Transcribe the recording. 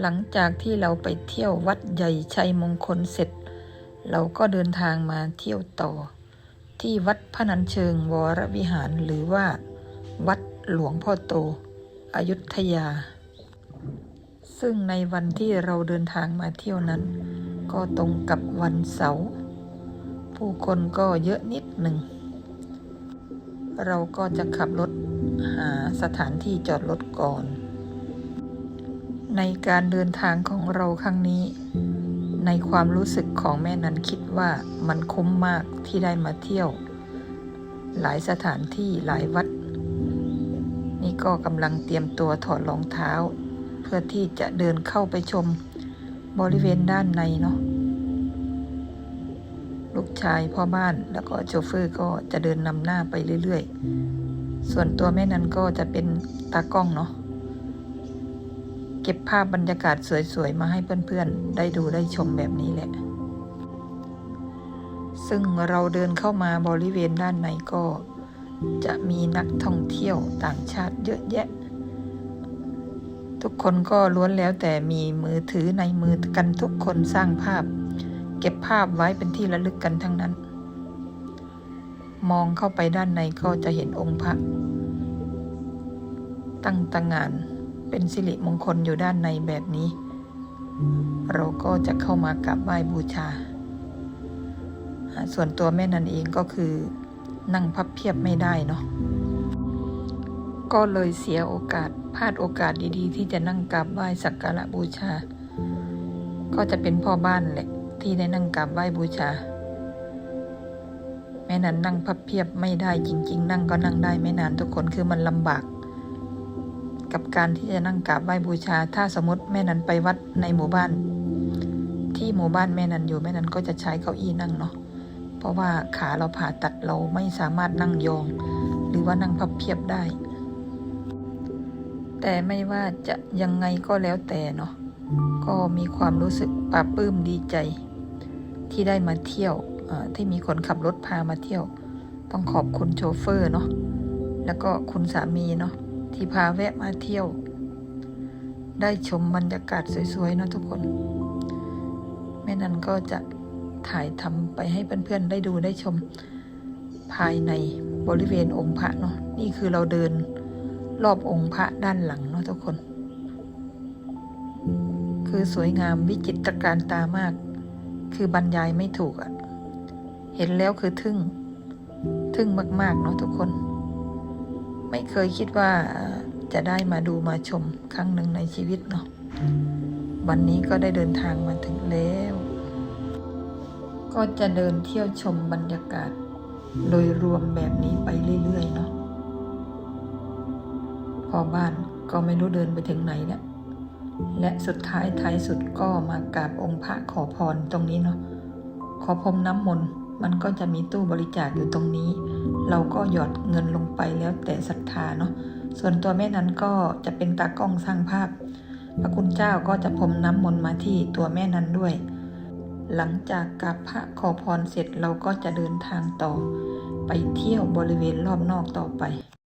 หลังจากที่เราไปเที่ยววัดใหญ่ชัยมงคลเสร็จ เราก็เดินทางมาเที่ยวต่อ ที่วัดพนัญเชิงวรวิหารหรือว่า วัดหลวงพ่อโต อยุธยา ซึ่งในวันที่เราเดินทางมาเที่ยวนั้น ก็ตรงกับวันเสาร์ผู้คนก็เยอะนิดหนึ่ง เราก็จะขับรถหาสถานที่จอดรถก่อน ในการเดินทางของเราครั้งนี้ ในความรู้สึกของแม่นั้นคิดว่ามันคุ้มมากที่ได้มาเที่ยว หลายสถานที่หลายวัด นี่ก็กำลังเตรียมตัวถอดรองเท้า เพื่อที่จะเดินเข้าไปชมบริเวณด้านในเนาะลูกชายพ่อบ้านแล้วก็โชเฟอร์ก็จะเดินนำหน้าไปเรื่อยๆ ส่วนตัวแม่นั้นก็จะเป็นตากล้องเนาะ เก็บภาพบรรยากาศสวยๆ มาให้เพื่อนๆ ได้ดูได้ชมแบบนี้แหละ ซึ่งเราเดินเข้ามาบริเวณด้านในก็ จะมีนักท่องเที่ยวต่างชาติเยอะแยะ ทุกคนก็ล้วนแล้วแต่มีมือถือในมือกันทุกคนสร้างภาพ เก็บภาพไว้เป็นที่ระลึกกันทั้งนั้น มองเข้าไปด้านในก็จะเห็นองค์พระตั้งตางาน เป็นสิริมงคลอยู่ด้านในแบบนี้ เราก็จะเข้ามากราบไหว้บูชา ส่วนตัวแม่นันเองก็คือนั่งพับเพียบไม่ได้เนาะก็เลยเสียโอกาสพลาดโอกาสดีๆ ที่จะนั่งกราบไหว้สักการะบูชา ก็จะเป็นพ่อบ้านแหละที่ได้นั่งกราบไหว้บูชา แม่นันนั่งพับเพียบไม่ได้จริง ๆ นั่งก็นั่งได้ไม่นานทุกคนคือมันลำบาก กับการที่จะนั่งกราบไหว้บูชา ถ้าสมมติแม่นันไปวัดในหมู่บ้าน ที่หมู่บ้านแม่นันอยู่แม่นันก็จะใช้เก้าอี้นั่งเนาะเพราะว่าขาเราผ่าตัดเราไม่สามารถนั่งยอง หรือว่านั่งพับเพียบได้ แต่ไม่ว่าจะยังไงก็แล้วแต่เนาะก็มีความรู้สึกปลาบปลื้มดีใจ ที่ได้มาเที่ยวที่มีคนขับรถพามาเที่ยว ต้องขอบคุณโชเฟอร์เนาะแล้วก็คุณสามีเนาะ ที่พาแวะมาเที่ยว ได้ชมบรรยากาศสวยๆเนาะทุกคน แม่นันก็จะถ่ายทำไปให้เพื่อนๆได้ดูได้ชมภายในบริเวณองค์พระเนาะนี่คือเราเดินรอบองค์พระด้านหลังเนาะทุกคน คือสวยงามวิจิตรการตามาก คือบรรยายไม่ถูกอะเห็นแล้วคือทึ่ง ทึ่งมากๆเนาะทุกคน ไม่เคยคิดว่าจะได้มาดูมาชมครั้งหนึ่งในชีวิตเนาะวันนี้ก็ได้เดินทางมาถึงแล้ว ก็จะเดินเที่ยวชมบรรยากาศ โดยรวมแบบนี้ไปเรื่อยๆเนาะพอบ้านก็ไม่รู้เดินไปถึงไหนเนี่ยและสุดท้ายท้ายสุดก็มากราบองค์พระขอพรตรงนี้เนาะขอพรมน้ำมนต์มันก็จะมีตู้บริจาคอยู่ตรงนี้ เราก็หยอดเงินลงไปแล้วแต่ศรัทธาเนาะส่วนตัวแม่นั้นก็จะเป็นตากล้องสร้างภาพ พระคุณเจ้าก็จะพรมน้ำมนต์มาที่ตัวแม่นั้นด้วย หลังจากกราบพระขอพรเสร็จเราก็จะเดินทางต่อ ไปเที่ยวบริเวณรอบนอกต่อไป